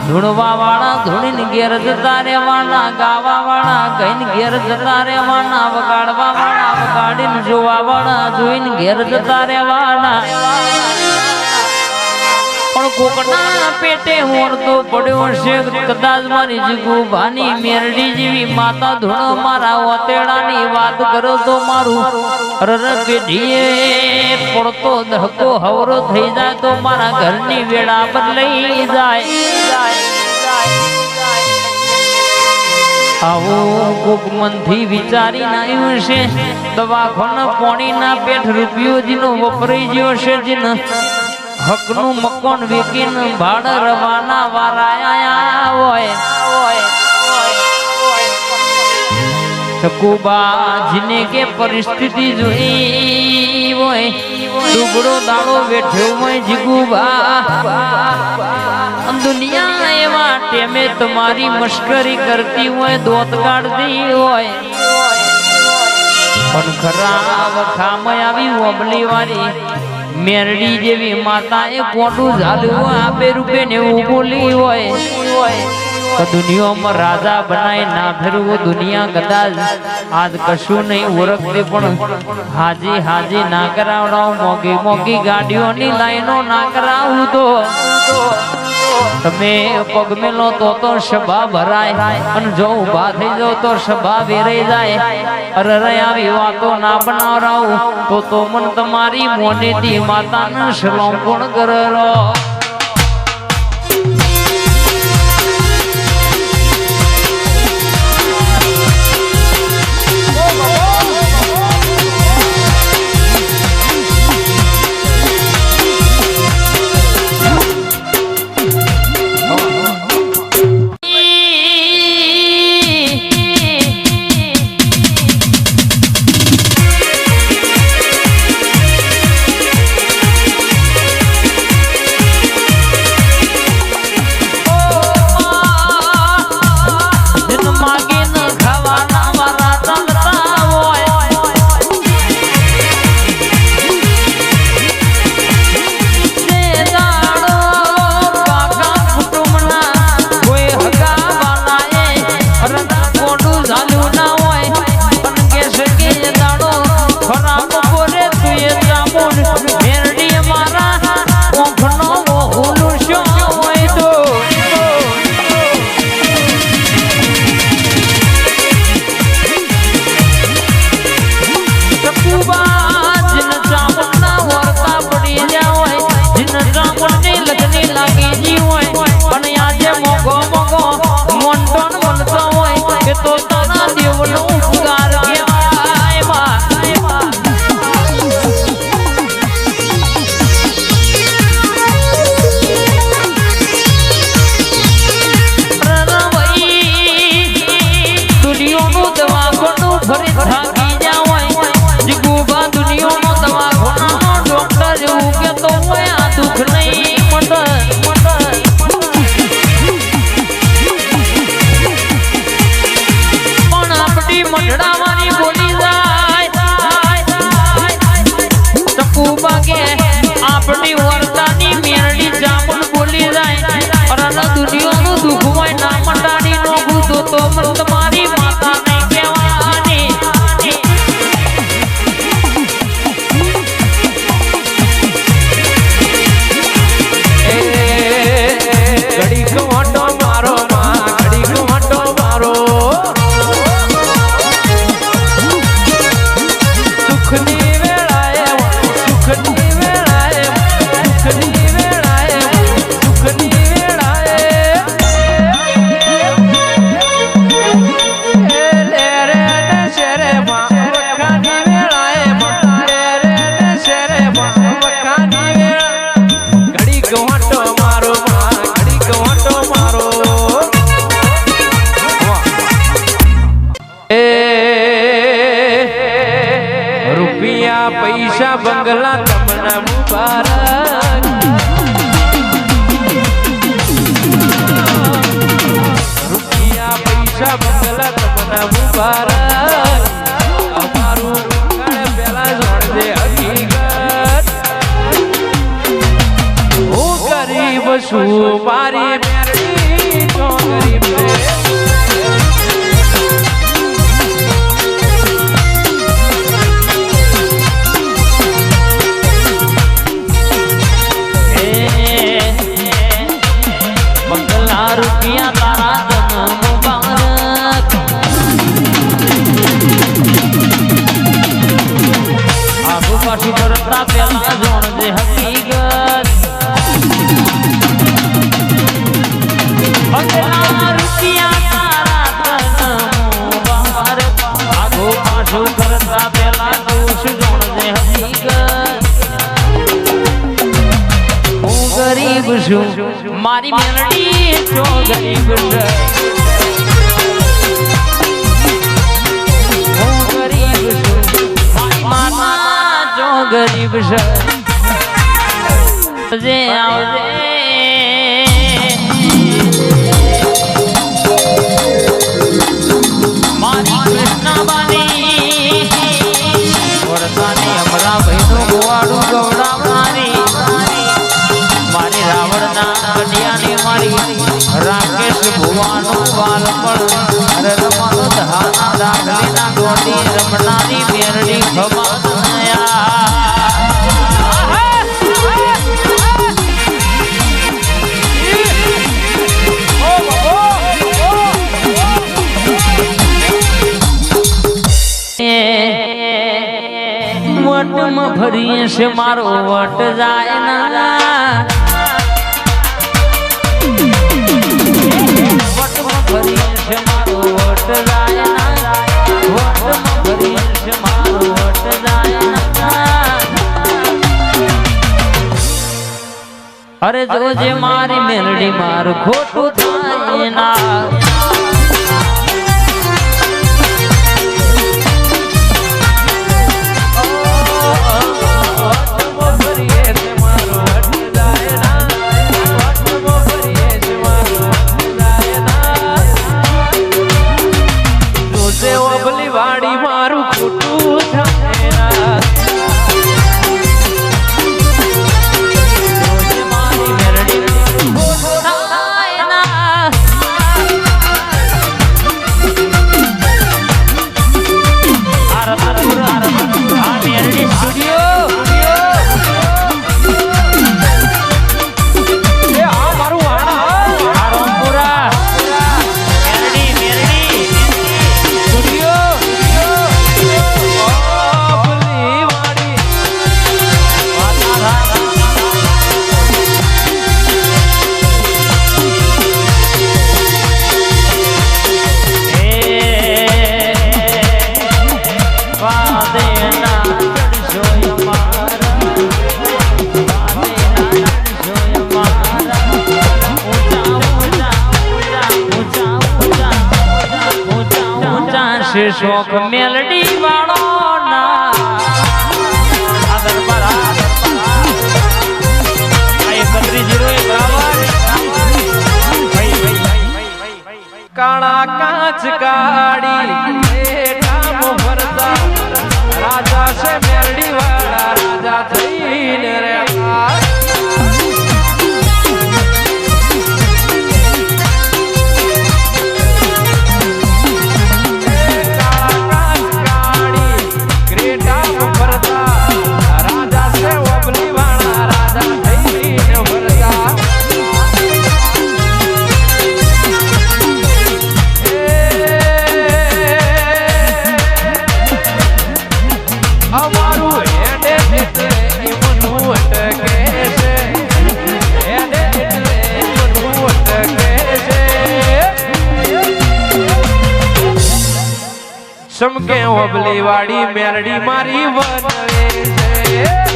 ધૂણવા વાળા ધૂણીને ઘેર જતા રેવાના ગાવા વાળા ગઈને ઘેર જતા રેવાના વગાડવા વાળા વગાડીને જોવા વાળા જોઈને ઘેર જતા રેવાના મારી ઓતેડાની વાત દહકો હવરો થઈ જાય વેળા આવું કોક વિચારીને આવ્યું છે. દવાખાના પોણીના પેઠ રૂપિયો જેનો વપરાઈ ગયો છે. જેને હકનું મકોન વેકીને ભાડ રવાના વારાયા હોય. ટકુબા જીને કે પરિસ્થિતિ જોઈ હોય. દુબળો દાડો બેઠ્યો હોય જીગુબા દુનિયા એવા ટેમે તમારી મશ્કરી કરતી હોય, દોત કાઢતી હોય. પણ ખરા વખામાં આવી ઓબલી વાળી. મેરડી જેવી માતા એ કોટું ઝાલ્યું આપે રૂપે ને એવું હોય. તો દુનિયામાં રાજા બનાય ના ફેરવું, દુનિયા કદાચ આજ કશું નહીં ઓળખતી પણ હાજી હાજી ના કરાવડાવ મોગી મોગી ગાડીઓની લાઈનો ના કરાવું તો. તમે પગ મેલો તો તો સભા ભરાય. અને જો ઊભા થઈ જાવ તો સભા વેરાઈ જાય. અરે રે આવી વાતો ના બનાવરાવું તો તો મન તમારી મોનેથી માતાને સલામ કોણ કરે રૂપિયા પૈસા બંગલા તમને મુબારક. પાછું કરતા હકીકત. તારા ધન મુબારક આગુ પાછું કરતા પેલા તું જોણજે હકીકત. ગરીબ છું, મારી મેલડી છો ગરીબ છે. રાવણના કન્યાની મારી રાકેશ ભુવાનું વાલપણ રમણ ધહાના દાખલીના ગોડી વટમાં ફરીએ છે, મારો વટ જાય ના છે મારો વટ જાય ના વટમાં ફરીએ છે, મારો વટ જાય ના અરે જોજે મારી મેલડી માર ખોટું થાય ના. શોખ મેલડી વાળો ના આ દરબાર આ દરબાર આ વાળી મેરડી મારી વનવે છે